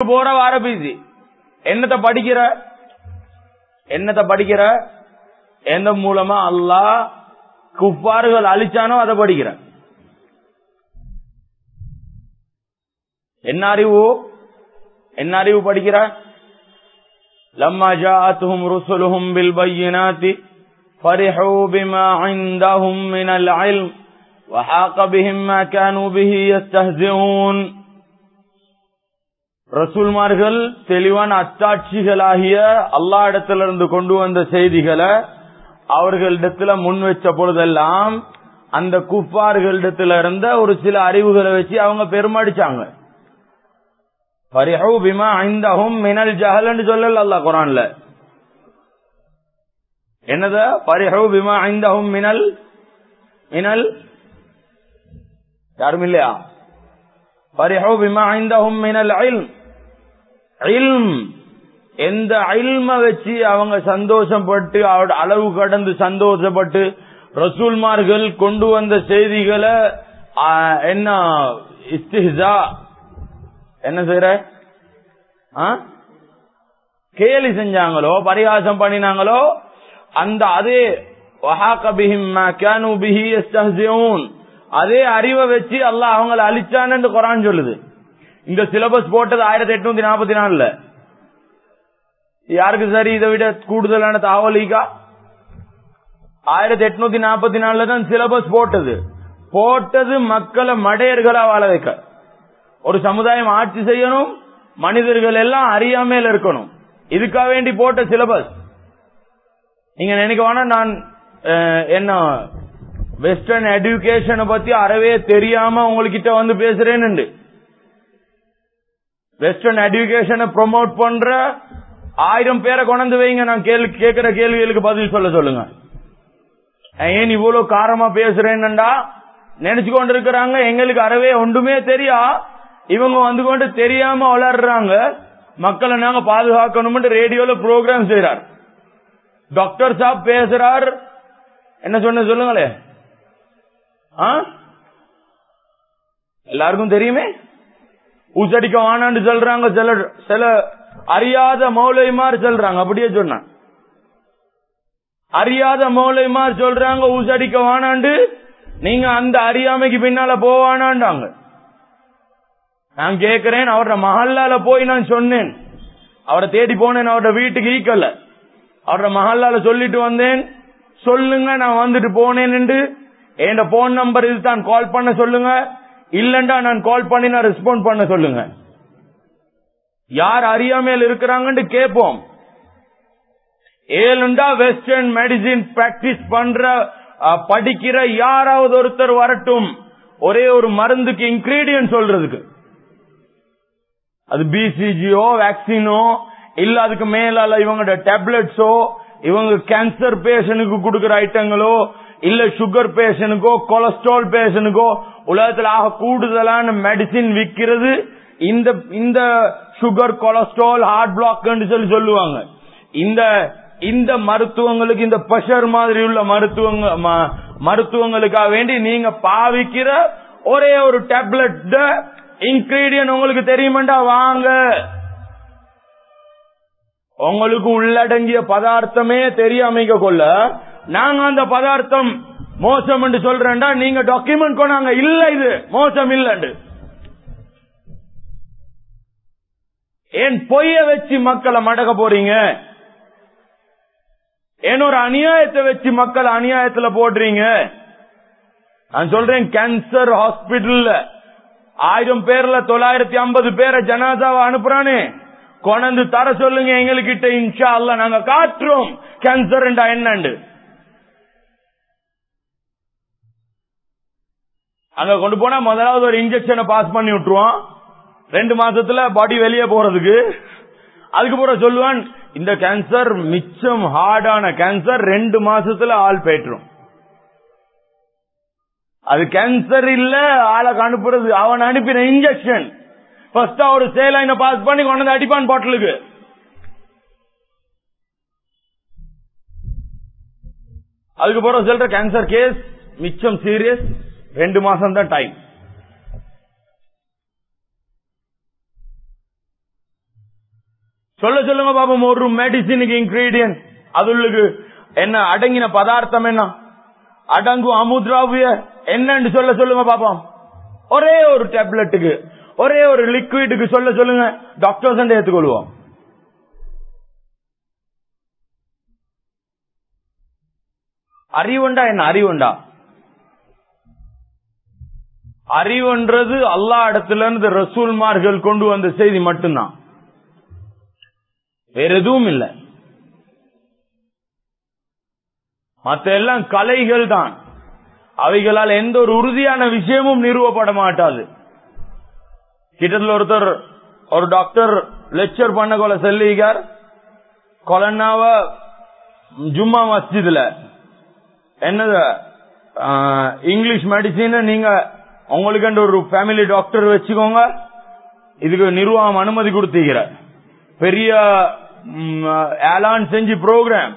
போற வார பிசி என்னத்தை படிக்கிற என்னத்தை படிக்கிற எந்த மூலமா அல்லாஹ் குப்பாறுகள் அழிச்சானோ அதை படிக்கிற என்ன அறிவு என்ன அறிவு படிக்கிற لما جاءتهم رسلهم بالبينات فرحوا بما عندهم من العلم وحاق بهم ما كانوا به يستهزئون ரசூல்மார்கள் தெளிவான அத்தாட்சிகளாகிய அல்லா இடத்திலிருந்து கொண்டு வந்த செய்திகளை அவர்களிடத்துல முன் வச்ச பொழுதெல்லாம் அந்த குப்பார்களிடத்துல இருந்த ஒரு சில அறிவுகளை வச்சு அவங்க பெருமடிச்சாங்க. பரிஹு பிமா ஐந்தஹும் மினல் ஜஹல்னு சொல்லல அல்லா குரான்ல. என்னது? பரிஹு பிமா ஐந்தகும் மினல் மினல் யாரும் இல்லையா? பரிஹு பிமா ஐந்தகும் மினல் இல்ம். எந்த அல்ம வச்சு அவங்க சந்தோஷப்பட்டு அவரோட அளவு கடந்து சந்தோஷப்பட்டு ரசூல்மார்கள் கொண்டு வந்த செய்திகளை என்ன இஸ்திஹா என்ன செய்யற கேலி செஞ்சாங்களோ பரிகாசம் பண்ணினாங்களோ அந்த அதே அதே அறிவை வச்சு அல்லாஹ் அவங்களை அழிச்சான்னு குரான் சொல்லுது. இந்த சிலபஸ் போட்டது ஆயிரத்தி எட்நூத்தி நாற்பத்தி நாலுல. யாருக்கு சரி? இதை விட கூடுதலான தாவலிக்கா ஆயிரத்தி எட்நூத்தி நாற்பத்தி நாலுல தான் சிலபஸ் போட்டது. போட்டது மக்களை மடையர்களா வாழ வைக்க. ஒரு சமுதாயம் ஆட்சி செய்யணும் மனிதர்கள் எல்லாம் அறியாமையில இருக்கணும். இதுக்காக வேண்டி போட்ட சிலபஸ் நீங்க நினைக்க வேணா நான் என்ன வெஸ்டர்ன் எஜுகேஷனை பத்தி அறவே தெரியாம உங்ககிட்ட வந்து பேசுறேன்னு வெஸ்டர்ன் எஜுகேஷனை ப்ரொமோட் பண்ற ஆயிரம் பேரை கொண்டு வைங்க. நான் கேள்வி கேட்கிற கேள்விகளுக்கு பதில் சொல்ல சொல்லுங்க. ஏன் இவ்வளவு காரமா பேசுறேன்னுடா நினைச்சு கொண்டு இருக்கிறாங்க எங்களுக்கு அறவே ஒன்றுமே தெரியா. இவங்க வந்து கொண்டு தெரியாம வளர்றாங்க. மக்களை நாங்க பாதுகாக்கணும் ரேடியோல ப்ரோக்ராம் செய்யறார் டாக்டர் சாப் பேசுறார். என்ன சொன்ன சொல்லுங்களே? ஆ? எல்லாருக்கும் தெரியுமே? ஊசடிக்க வானான்னு சொல்றாங்க சில சில அறியாத மௌலைமார் சொல்றாங்க. அப்படியே சொன்னான் அறியாத மௌலைமார் சொல்றாங்க ஊசடிக்க வானாண்டு நீங்க அந்த அறியாமைக்கு பின்னால போவானாண்டாங்க நான் கேட்கிறேன் அவரோட மஹல்லால போய் நான் சொன்னேன். அவரை தேடி போனேன் அவரோட வீட்டுக்கு ஈக்கல. அவரோட மஹல்லால சொல்லிட்டு வந்தேன். சொல்லுங்க நான் வந்துட்டு போனேன் என் போன் நம்பர் இதுதான் கால் பண்ண சொல்லுங்க. இல்லண்டா நான் கால் பண்ணி நான் ரெஸ்பாண்ட் பண்ண சொல்லுங்க. யார் அறியாமையில் இருக்கிறாங்கன்னு கேட்போம் ஏழுண்டா வெஸ்டர்ன் மெடிசின் பிராக்டிஸ் பண்ற படிக்கிற யாராவது ஒருத்தர் வரட்டும். ஒரே ஒரு மருந்துக்கு இன்கிரீடியன்ட் சொல்றதுக்கு. அது பிசிஜியோ வேக்சினோ இல்ல அதுக்கு மேலால இவங்களோட டேப்லெட்ஸோ இவங்க கேன்சர் பேஷனுக்கு கொடுக்கிற ஐட்டங்களோ இல்ல சுகர் பேஷனுக்கோ கொலஸ்ட்ரால் பேஷனுக்கோ உலகத்தில் ஆக கூடுதலான மெடிசின் விற்கிறது. இந்த இந்த சுகர் கொலஸ்ட்ரால் ஹார்ட் பிளாக் சொல்லி சொல்லுவாங்க. இந்த இந்த மருத்துவங்களுக்கு இந்த பிரஷர் மாதிரி உள்ள மருத்துவங்க ம- மருத்துவங்களுக்காக வேண்டி நீங்க பாவிக்கிற ஒரே ஒரு டேப்லெட் இன்கிரீடியன் உங்களுக்கு தெரியுமெண்டா? வாங்க. உங்களுக்கு உள்ளடங்கிய பதார்த்தமே தெரியாமைக்க கொள்ள. நாங்க அந்த பதார்த்தம் மோசம் என்று சொல்றேன்டா நீங்க டாக்குமெண்ட் கொண்டாங்க. இல்ல இது. மோசம் இல்லண்டு. ஏன் பொய்ய வச்சு மக்களை மடக்க போறீங்க? ஏன் ஒரு அநியாயத்தை வச்சு மக்களை அநியாயத்துல போடுறீங்க? நான் சொல்றேன் கேன்சர் ஹாஸ்பிட்டல்ல ஆயிரம் பேர்ல தொள்ளாயிரத்தி ஐம்பது பேரை ஜனாதாவை அனுப்புறானே. கொண்டு தர சொல்லுங்க எங்ககிட்ட இன்ஷா அல்ல நாங்க காட்டுறோம். கேன்சர் என்னண்டு? அங்க கொண்டு போனா முதலாவது ஒரு இன்ஜெக்ஷனை பாஸ் பண்ணி விட்டுருவோம் ரெண்டு மாசத்துல பாடி வெளியே போறதுக்கு. அதுக்கப்புறம் சொல்லுவான் இந்த கேன்சர் மிச்சம் ஹார்டான கேன்சர் ரெண்டு மாசத்துல ஆள் போயிட்டுரும். அது கேன்சர் இல்ல ஆளை அனுப்புறது அவன் அனுப்பின இன்ஜெக்ஷன் ஃபர்ஸ்ட் ஒரு சேலைனை பாஸ் பண்ணி கொண்டு அடிப்பான் பாட்டிலுக்கு. அதுக்கப்புறம் சொல்ற கேன்சர் கேஸ் மிச்சம் சீரியஸ் ரெண்டு மாசம் தான் டைம் சொல்ல சொல்லுங்க பாபம் ஒரு மெடிசினுக்கு இன்கிரீடியன்ட் அதுக்கு என்ன அடங்கின பதார்த்தம் என்ன? அடங்கும் அமுத்ராவிய என்னன்னு சொல்ல சொல்லுங்க பாப்போம். ஒரே ஒரு டேப்லெட்டுக்கு ஒரே ஒரு லிக்விடுக்கு சொல்ல சொல்லுங்க. டாக்டர்ஸ் ஏத்துக்கொள்வோம் அறிவுண்டா என்ன அறிவுண்டா? அறிவுன்றது அல்லா இடத்துல இருந்து ரசூல்மார்கள் கொண்டு வந்த செய்தி மட்டும்தான். வேற எதுவும் இல்லை. மத்த எல்லாம் கலைகள் தான். அவைகளால் எந்த ஒரு உறுதியான விஷயமும் நிறுவப்பட மாட்டாது. கிட்டத்தில் ஒருத்தர் ஒரு டாக்டர் லெக்சர் பண்ண கொலை செல்லிகார் கொலன்னாவ ஜும்மா மஸ்ஜிதுல. என்னது? இங்கிலீஷ் மெடிசின் நீங்க உங்களுக்கு ஒரு ஃபேமிலி டாக்டர் வச்சுக்கோங்க. இதுக்கு நிர்வாகம் அனுமதி கொடுத்துக்கிற பெரிய ஏலான் செஞ்சு ப்ரோக்ராம்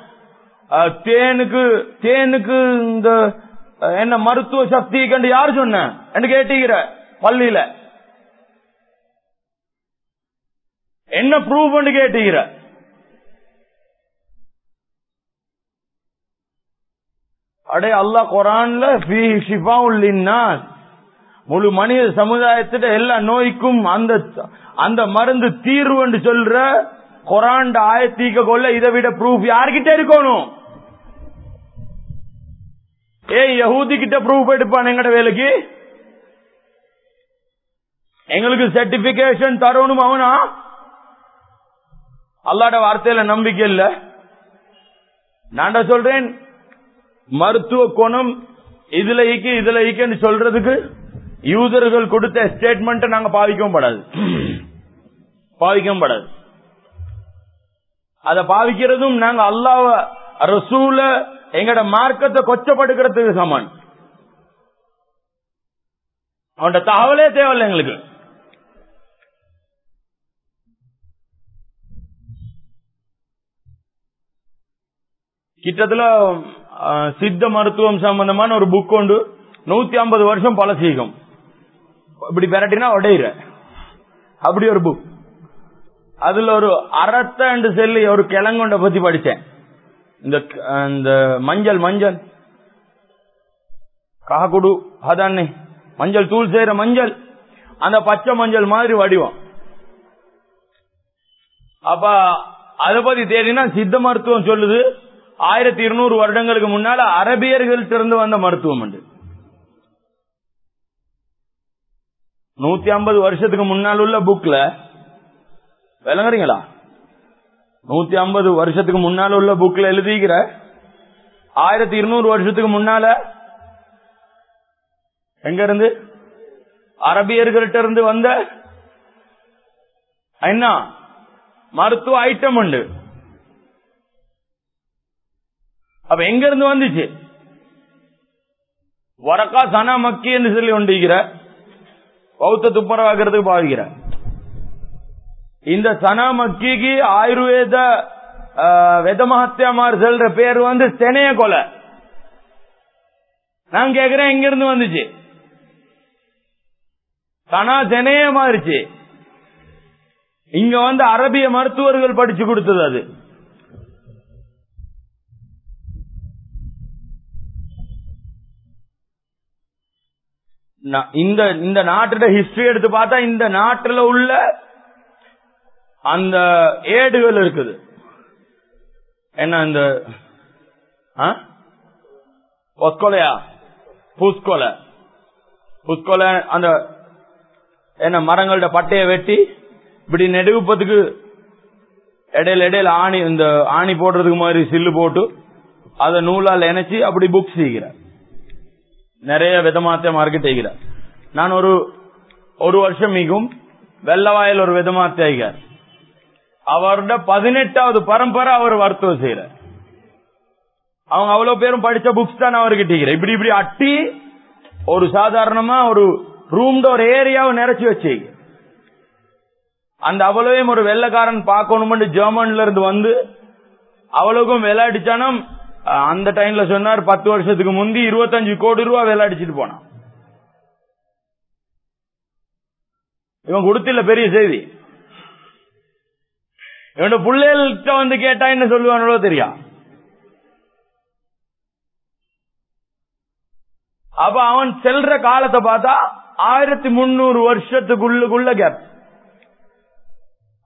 தேனுக்கு தேனுக்கு இந்த என்ன மருத்துவ சக்தி கண்டு யார் சொன்ன? கேட்டீங்கிற பள்ளியில. என்ன ப்ரூவ் பண்ணி கேட்டீங்கிற அடே அல்லா குரான்ல முழு மனித சமுதாயத்திட்ட எல்லா நோய்க்கும் அந்த அந்த மருந்து தீர்வு சொல்ற கொரான் ஆயத்தீக்க கொள்ள இதை விட ப்ரூஃப் யார்கிட்ட இருக்கணும்? ஏ யகூதி கிட்ட ப்ரூஃப் எடுப்பான் எங்கட வேலைக்கு? எங்களுக்கு சர்டிபிகேஷன் தரணும் அவனா? அல்லாட வார்த்தையில நம்பிக்கை இல்ல. நான் சொல்றேன்? மருத்துவ குணம் இதுல ஈக்கு இதுல ஈக்குன்னு சொல்றதுக்கு யூசர்கள் கொடுத்த ஸ்டேட்மெண்ட் நாங்க பாவிக்கவும் படாது. பாவிக்கவும் படாது. அதை பாவிக்கிறதும் நாங்க அல்லாவ ரசூல எங்கட மார்க்கத்தை கொச்சப்படுக்கிறதுக்கு சமான் அவன் தகவலே தேவையில்லை எங்களுக்கு. கிட்டத்துல சித்த மருத்துவம் சம்பந்தமான ஒரு புக் உண்டு. நூத்தி ஐம்பது வருஷம் பழசீகம். இப்படி பெரட்டினா உடையிற. அப்படி ஒரு புக் அதுல ஒரு அறத்த செல்லி ஒரு கிழங்குண்ட பத்தி படிச்சேன் இந்த மஞ்சள் மஞ்சள். காகுடு அதானே? மஞ்சள் தூள் செய்யற மஞ்சள். அந்த பச்சை மஞ்சள் மாதிரி வடிவம். அப்ப அதை பத்தி தேடினா சித்த மருத்துவம் சொல்லுது. ஆயிரத்தி இருநூறு வருடங்களுக்கு முன்னால அரபியர்கள்ட்ட இருந்து வந்த மருத்துவம் உண்டு. நூத்தி ஐம்பது வருஷத்துக்கு முன்னால் உள்ள புக்ல விளங்குறீங்களா? நூத்தி ஐம்பது வருஷத்துக்கு முன்னால உள்ள புக்ல எழுதிக்கிற ஆயிரத்தி இருநூறு வருஷத்துக்கு முன்னால எங்க இருந்து அரபியர்கள்ட்ட இருந்து வந்த என்ன? மருத்துவ ஐட்டம் உண்டு. அப்ப எங்க இருந்து வந்துச்சு? வரக்கா சனா மக்கி என்று சொல்லி ஒண்டிக்கிற பௌத்த துப்புரவாக்கிறதுக்கு பாவிக்கிறார் இந்த சனா மக்கிக்கு ஆயுர்வேத வெதமஹத்தியமார் செல்ற பேர் வந்து செனைய கொலை. நான் கேக்குறேன் எங்க இருந்து வந்துச்சு. சனா செனைய மாறிச்சு. இங்க வந்து அரபிய மருத்துவர்கள் படிச்சு கொடுத்தது அது. இந்த இந்த நாட்டோட ஹிஸ்டரி எடுத்து பார்த்தா இந்த நாட்டில் உள்ள அந்த ஏடுகள் இருக்குது. என்ன இந்த பொஸ்கொலையா பூஸ்கொலை. புஷ்கொலை அந்த என்ன மரங்களோட பட்டையை வெட்டி இப்படி நெடுகுப்பத்துக்கு இடையில இடையில ஆணி இந்த ஆணி போடுறதுக்கு மாதிரி சில்லு போட்டு அதை நூலால் இணைச்சி அப்படி புக் செய்கிறார். நிறைய விதமாத்த மார்க்கெட் ஆகிறார் நான் ஒரு ஒரு வருஷம் மிகும் வெள்ளவாயில் ஒரு விதமாத்த ஆகிறார் அவரோட பதினெட்டாவது பரம்பரை அவர் வர்த்தகம் செய்யறார் அவங்க அவ்வளவு பேரும் படிச்ச புக்ஸ் தான் அவர்கிட்ட இப்படி இப்படி அட்டி ஒரு சாதாரணமா ஒரு ரூம்ட ஒரு ஏரியாவை நிறைச்சு வச்சு அந்த அவ்வளவையும் ஒரு வெள்ளக்காரன் பார்க்கணும் ஜெர்மன்ல இருந்து வந்து அவ்வளவுக்கும் விளையாடிச்சானா அந்த டைம்ல சொன்னார் பத்து வருஷத்துக்கு முந்தி இருபத்தஞ்சு கோடி ரூபாய் விளையாடிச்சிட்டு போனான். இவன் கொடுத்தில்ல பெரிய செய்தி. இவனோட பிள்ளைகள்கிட்ட வந்து கேட்டா என்ன சொல்லுவானோ தெரியா அப்ப அவன் செல்ற காலத்தை பார்த்தா ஆயிரத்தி முன்னூறு வருஷத்துக்குள்ளுக்குள்ள கேப்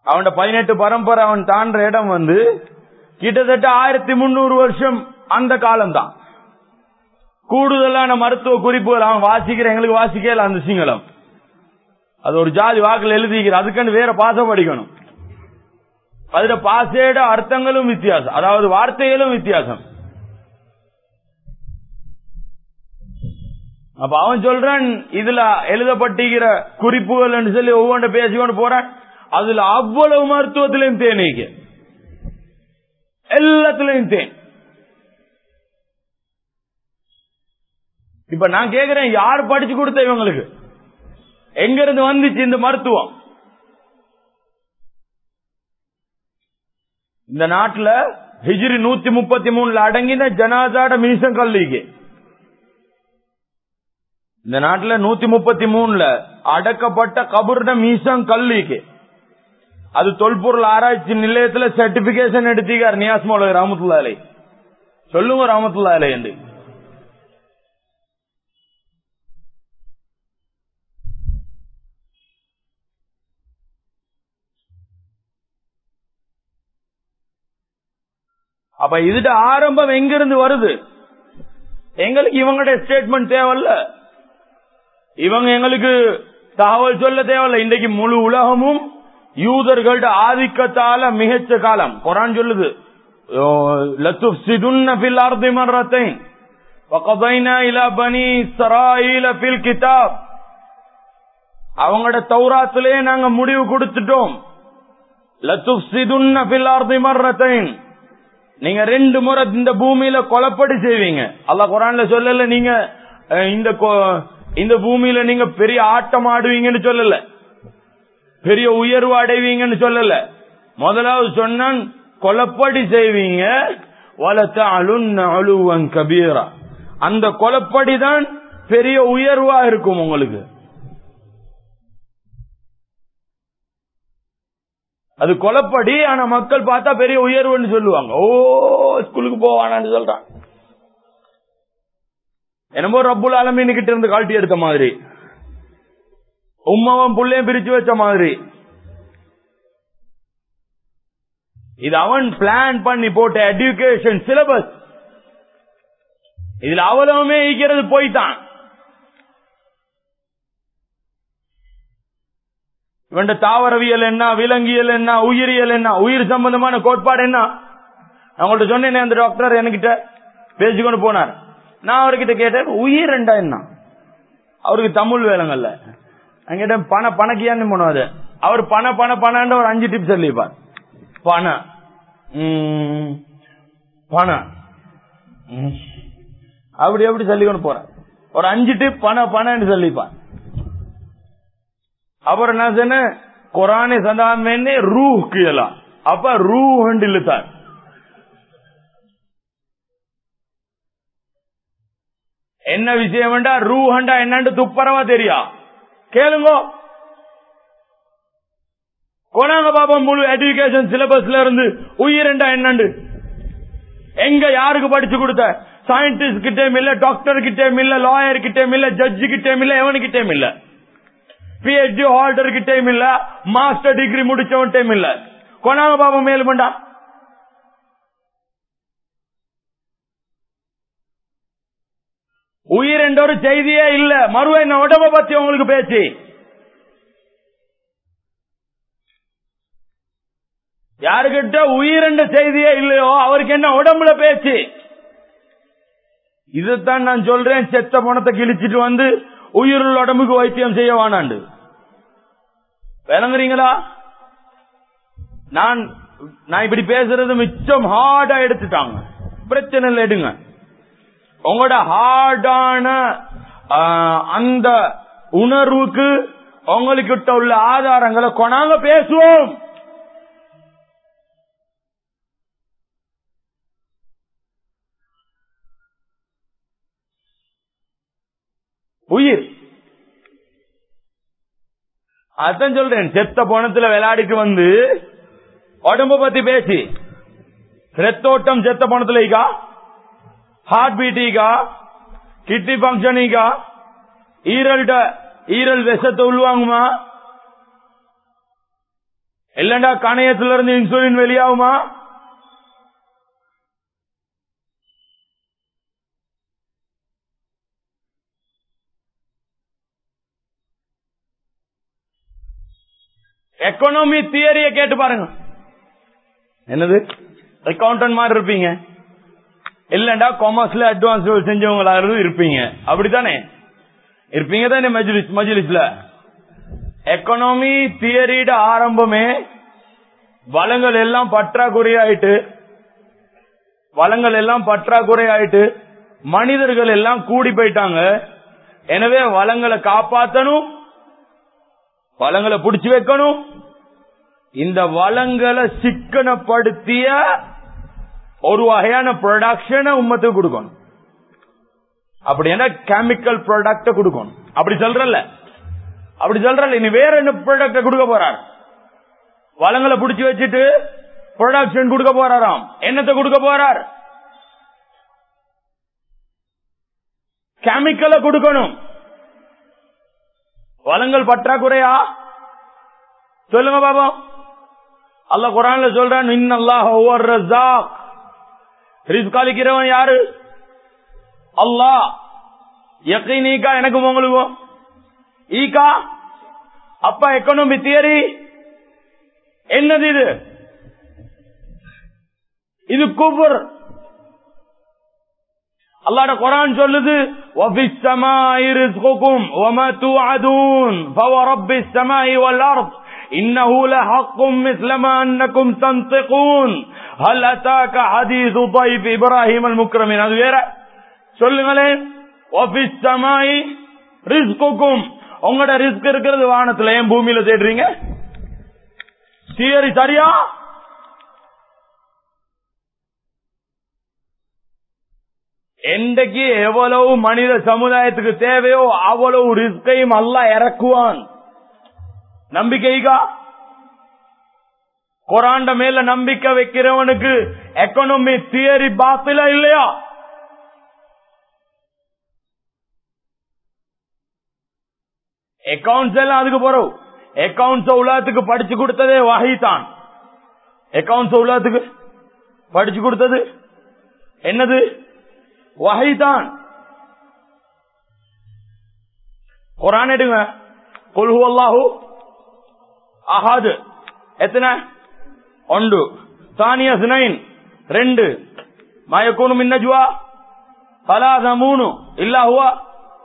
அவனோட பதினெட்டு பரம்பரை அவன் தாண்ட இடம் வந்து கிட்டத்தட்ட ஆயிரத்தி முன்னூறு வருஷம் அந்த காலம்தான். கூடுதலான மருத்துவ குறிப்புகள் அவன் வாசிக்கிற எங்களுக்கு வாசிக்கல அந்த சிங்களம். அது ஒரு ஜாதி வாக்குல எழுதிக்கிற அதுக்குன்னு வேற பாசம் படிக்கணும். அதுல பாசேட அர்த்தங்களும் வித்தியாசம். அதாவது வார்த்தைகளும் வித்தியாசம். அப்ப அவன் சொல்றான் இதுல எழுதப்பட்டிருக்கிற குறிப்புகள் சொல்லி ஒவ்வொன்று பேசிக்கொண்டு போறான். அதுல அவ்வளவு மருத்துவத்திலையும் தேனீங்க எல்லாத்திலையும் தேன். இப்ப நான் கேக்குறேன் யார் படிச்சு கொடுத்த இவங்களுக்கு? எங்க இருந்து வந்துச்சு இந்த மருத்துவம்? இந்த நாட்டுல ஹிஜ்ரி நூத்தி முப்பத்தி மூணுல அடங்கின ஜனாதாட மீசம் கல்லிக்கு இந்த நாட்டுல நூத்தி முப்பத்தி மூணுல அடக்கப்பட்ட கபுர்ட மீசம் கல்லிக்கு அது தொல்பொருள் ஆராய்ச்சி நிலையத்துல சர்டிபிகேஷன் எடுத்தீங்க நியாஸ் மௌலவி ராமத்துல்லா அலை சொல்லுங்க ராமத்துல்லா அலை என்று. அப்ப இதுட ஆரம்பம் எங்கிருந்து வருது? எங்களுக்கு இவங்களுடைய ஸ்டேட்மெண்ட் தேவையில்ல இவங்க எங்களுக்கு தகவல் சொல்ல தேவையில்ல இன்றைக்கு முழு உலகமும் யூதர்களோட ஆதிக்கத்தால மிகச்ச காலம். குரான் சொல்லுது அவங்களோட தௌராத்திலே நாங்க முடிவு கொடுத்துட்டோம். நீங்க ரெண்டு முறை இந்த பூமியில கொலப்படி செய்வீங்க. அல்ல குரான்ல சொல்லல நீங்க இந்த இந்த பூமியில நீங்க பெரிய ஆட்டம் ஆடுவீங்கன்னு சொல்லல. பெரிய உயர்வு அடைவீங்கன்னு சொல்லல. முதலாவது சொன்னான் கொலப்படி செய்வீங்க வளத்த அலுன் அழுவன் கபீரா. அந்த கொலப்படி தான் பெரிய உயர்வா இருக்கும் உங்களுக்கு. அது கொலப்படி ஆனா மக்கள் பார்த்தா பெரிய உயர்வுன்னு சொல்லுவாங்க. ஓ ஸ்கூலுக்கு போவானான்னு சொல்றான். என்னமோ ரப்புல் ஆலமீன் கிட்ட இருந்து கால்ட்டி எடுத்த மாதிரி. உம்மாவும் புள்ளையும் பிரிச்சு வச்ச மாதிரி. இது அவன் பிளான் பண்ணி போட்ட எஜுகேஷன் சிலபஸ் இதுல அவ்வளவுமே ஈக்கிறது போய்தான் இவன் தாவரவியல் என்ன விலங்கியல் என்ன உயிரியல் என்ன உயிர் சம்பந்தமான கோட்பாடு என்ன? நான் சொன்னேன் சொன்னேனே அந்த டாக்டர் என்கிட்ட பேசிக்கொண்டு போனார். நான் அவர்கிட்ட கேட்டேன் உயிர் ரெண்டா என்ன? அவருக்கு தமிழ் வேலைங்கல்ல எங்கிட்ட பண பணக்கியான்னு போனது அவர் பண பண பணன்ற ஒரு அஞ்சு டிப்ஸ் சொல்லிப்பார் பண. ம், பண. அப்படி எப்படி சொல்லிக்கொண்டு போற ஒரு அஞ்சு டிப் பண பணம்னு சொல்லிப்பார் அப்புறம் என்ன சொன்ன குரானை சந்தாமே ரூ எல்லாம். அப்ப ரூ இழுத்தார் என்ன விஷயம் வேண்டா ரூ ஹண்டா என்னன்னு துப்பரவா தெரியா? கேளுங்க. கொனாங்க பாப்போம் முழு எஜுகேஷன் சிலபஸ்ல இருந்து உயிரெண்டா என்னண்டு? எங்க யாருக்கு படிச்சு கொடுத்த? சயின்டிஸ்ட் கிட்டேயும் இல்ல டாக்டர் கிட்டேயும் இல்ல லாயர் கிட்டேயும் இல்ல ஜட்ஜு கிட்டேயும் இல்ல எவனுக்கிட்டேயும் இல்ல. பிஹெச்டி ஹோல்டர் கிட்டேயும் இல்ல மாஸ்டர் டிகிரி முடிச்சவன்டையும் இல்ல. கொனாங்க பாப்போம் மேலுமண்டா உயிர் என்ற ஒரு செய்தியே இல்ல. மறுவ என்ன உடம்ப பத்தி உங்களுக்கு பேச்சு? யாருக்கிட்ட உயிர் என்ற செய்தியே இல்லையோ அவருக்கு என்ன உடம்புல பேச்சு? இதுதான் நான் சொல்றேன் செத்த பணத்தை கிழிச்சிட்டு வந்து உயிருள்ள உடம்புக்கு வைத்தியம் செய்ய வானாண்டு விளங்குறீங்களா? நான் நான் இப்படி பேசுறது மிச்சம் ஹார்டா எடுத்துட்டாங்க. பிரச்சனை இல்லை எடுங்க. உங்களோட ஹார்டான அந்த உணர்வுக்கு உங்களுக்கிட்ட உள்ள ஆதாரங்களை கொண்டாங்க பேசுவோம். உயிர். அதான் சொல்றேன் செத்த பணத்துல விளையாடிட்டு வந்து உடம்ப பத்தி பேசி. ரத்தோட்டம் செத்த பணத்துல ஈகா ஹார்ட் பீட் ஈகா கிட்னி பங்கன் ஈகா ஈரல்ட ஈரல் விஷத்தை உள்வாங்குமா? இல்லண்டா கணையத்துல இருந்து இன்சுலின் வெளியாகுமா? எக்கனாமி தியரிய கேட்டு பாருங்க. என்னது? அக்கௌண்டன்ட் மாதிரி இருப்பீங்க. இல்லண்டா காமர்ஸ்ல அட்வான்ஸ் செஞ்சவங்களாக இருந்து இருப்பீங்க. அப்படித்தானே? இருப்பீங்க தானே மஜ்லிஸ் மஜ்லிஸ்ல. எக்கனாமி தியரிட ஆரம்பமே வளங்கள் எல்லாம் பற்றாக்குறையாயிட்டு வளங்கள் எல்லாம் பற்றாக்குறையாயிட்டு மனிதர்கள் எல்லாம் கூடி போயிட்டாங்க. எனவே வளங்களை காப்பாற்றணும் வளங்களை புடிச்சு வைக்கணும். இந்த வளங்களை சிக்கனப்படுத்திய ஒரு வகையான ப்ரொடக்ஷனை உம்மத்துக்கு கொடுக்கணும். அப்படி என்ன? கெமிக்கல் ப்ராடக்ட கொடுக்கணும். அப்படி சொல்றல அப்படி சொல்றல இனி வேற என்ன ப்ராடக்ட கொடுக்க போறார்? வளங்களை பிடிச்சி வச்சுட்டு ப்ரொடக்ஷன் கொடுக்க போறாராம். என்னத்தை கொடுக்க போறார்? கெமிக்கலை கொடுக்கணும். வளங்கள் பற்றாக்குறையா? சொல்லுங்க பாபா. அல்ல குரான்ல சொல்றான் இன்னல்லாஹ் ஒவ்வொரு ரிஸ்க் அளிக்கிறவன் யாரு? அல்லா எக்கீன் ஈக்கா எனக்கும் உங்களுக்கும் ஈக்கா அப்ப எக்கனாமி தியரி என்னது இது? இது கூப்பர் அல்லாட குரான் சொல்லுது இன்னஹூல ஹக்கும் மிஸ்லமா அன்னக்கும் தந்திகூன் ஹல் அத்தாக்க ஹதீஸ் உதாயிப் இப்ராஹிம் அல் முக்ரமின் அது வேற சொல்லுங்களேன். ஆபீஸ் சமாயி ரிஸ்குக்கும் உங்களோட ரிஸ்க் இருக்கிறது வானத்துல. ஏன் பூமியில தேடுறீங்க? தியரி சரியா? என்றைக்கு எவ்வளவு மனித சமுதாயத்துக்கு தேவையோ அவ்வளவு ரிஸ்கையும் அல்ல இறக்குவான். நம்பிக்கைக்கா குராண்ட மேல நம்பிக்கை வைக்கிறவனுக்கு எக்கனமி தியரி பாத்தில இல்லையா? அக்கௌண்ட்ஸ் எல்லாம் அதுக்கு போறோம். அக்கௌண்ட்ஸ் உலகத்துக்கு படிச்சு கொடுத்ததே வகைதான் அக்கௌண்ட்ஸ் உலகத்துக்கு படிச்சு கொடுத்தது என்னது? வகைதான் குரான் எடுங்க. கொல்ஹு அல்லாஹு அஹாது. எத்தனை? ஒன்று தானிய சினைன் ரெண்டு மயக்கூனு மின்னஜுவா பலாத மூணு இல்லா ஹுவா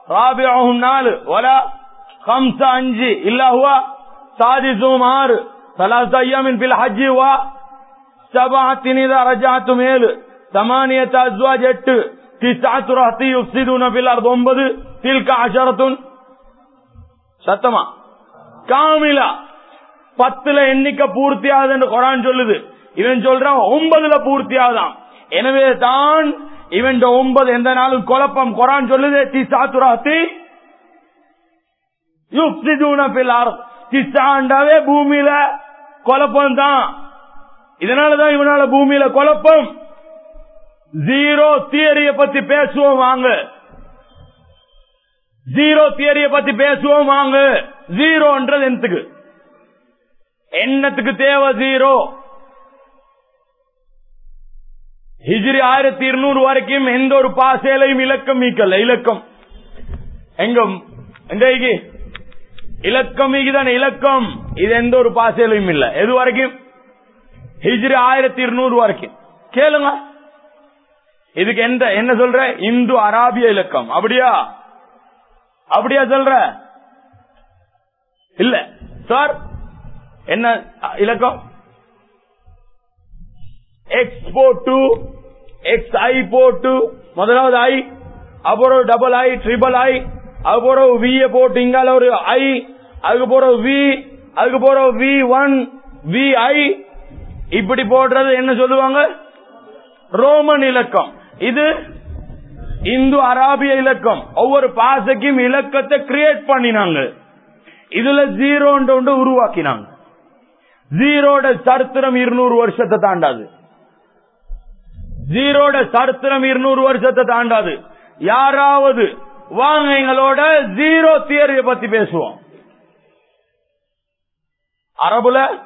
ராபியாகும் நாலு ஒலா خمسة அஞ்சு இல்லா ஹுவா சாதிசும் ஆறு ثلاثة أيام في الحج و سبعة إذا رجعتم ஏழு ثمانية أزواج எட்டு تسعة رهطي يفسدون في الأرض ஒன்பது تلك عشرة சத்தமா காமிலா பத்துல எண்ணிக்கை பூர்த்தி ஆகுதுன்னு குரான் சொல்லுது. இவன் சொல்றான் ஒன்பதுல பூர்த்தியாதான் எனவே தான் இவன் ஒன்பது எந்த நாளும் குழப்பம். குரான் சொல்லுது திசாத்துராத்தி திசாண்டாவே பூமியில குழப்பம் தான் இதனாலதான் இவனால பூமியில குழப்பம். ஜீரோ தியரிய பத்தி பேசுவோம் வாங்க. ஜீரோ தியரிய பத்தி பேசுவோம் வாங்க. ஜீரோன்றது என்னத்துக்கு? என்னத்துக்கு தேவை ஜீரோ? ஹிஜ்ரி ஆயிரத்தி இருநூறு வரைக்கும் எந்த ஒரு பாசேலையும் இலக்கம் மீக்கல இலக்கம். எங்கும் எங்க இலக்கம் மீக்குதான இலக்கம். இது எந்த ஒரு பாசேலையும் இல்ல. எது வரைக்கும்? ஹிஜ்ரி ஆயிரத்தி இருநூறு வரைக்கும். கேளுங்க. இதுக்கு எந்த என்ன சொல்ற? இந்து அராபிய இலக்கம். அப்படியா? அப்படியா சொல்ற? இல்ல. சார் என்ன இலக்கம்? எக்ஸ் போட்டு எக்ஸ் ஐ போட்டு முதலாவது ஐ அப்புறம் டபுள் ஐ ட்ரிபிள் ஐ அதுக்கப்புறம் வி போட்டு இங்கால ஒரு ஐ அதுக்கு போற வி அதுக்கு போற வி ஒன் வி ஐ இப்படி போடுறது என்ன சொல்லுவாங்க? ரோமன் இலக்கம். இது இந்து அராபிய இலக்கம். ஒவ்வொரு பாசைக்கும் இலக்கத்தை கிரியேட் பண்ணினாங்க. இதுல ஜீரோன்ற ஒன்று உருவாக்கினாங்க. ஜீரோட சரித்திரம் இருநூறு வருஷத்தை தாண்டாது. ஜீரோட சரித்திரம் இருநூறு வருஷத்தை தாண்டாது. யாராவது வாங்க எங்களோட ஜீரோ தியரியை பத்தி பேசுவோம். அரபுல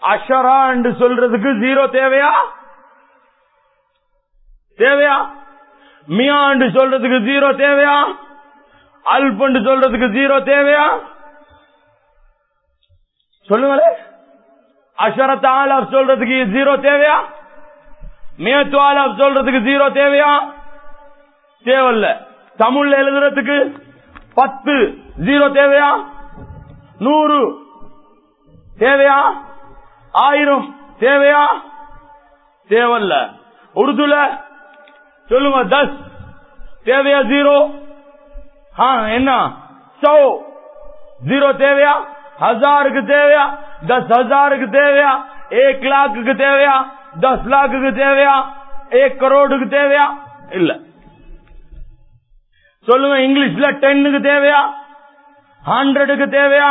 அஷரா என்று சொல்றதுக்கு ஜீரோ தேவையா? தேவையா? மியா என்று சொல்றதுக்கு ஜீரோ தேவையா? அல்ப் என்று சொல்றதுக்கு ஜீரோ தேவையா? சொல்லுங்களேன் அஷரத் ஆலப் சொல்றதுக்கு ஜீரோ தேவையா? மேத்து ஆலப் சொல்றதுக்கு ஜீரோ தேவையா? தேவையில்ல தமிழ்ல எழுதுறதுக்கு பத்து ஜீரோ தேவையா? நூறு தேவையா? ஆயிரம் தேவையா? தேவையில்ல உருதுல சொல்லுங்க தஸ். தேவையா ஜீரோ என்ன? சோ. ஜீரோ தேவையா? ஹசாருக்கு தேவையா? தஸ் ஹசாருக்கு தேவையா ஏக் லாக்கு தேவையா தஸ் லாக்கு தேவையா ஏக் கரோடுக்கு தேவையா இல்ல சொல்லுங்க இங்கிலீஷ்ல டென்னுக்கு தேவையா ஹண்ட்ரடுக்கு தேவையா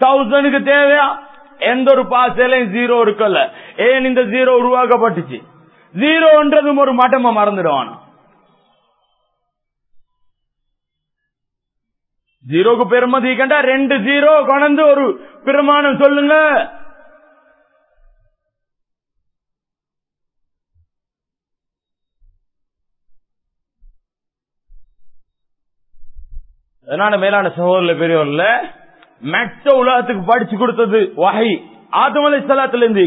தௌசண்ட்க்கு தேவையா எந்த ஒரு பாசையிலையும் ஜீரோ இருக்கல. ஏன் இந்த ஜீரோ உருவாக்கப்பட்டுச்சு? ஜீரோன்றதும் ஒரு மட்டமா மறந்துடுவானா? ஜீரோக்கு பெருமதி கண்டா ரெண்டு ஜீரோ கொண்டு ஒரு பிரமாணம் சொல்லுங்க. அதனால மேலான சகோதரில் பெரியவர்ல மெட்ட உலகத்துக்கு படிச்சு கொடுத்தது வகை. ஆதமலை சலாத்துல இருந்து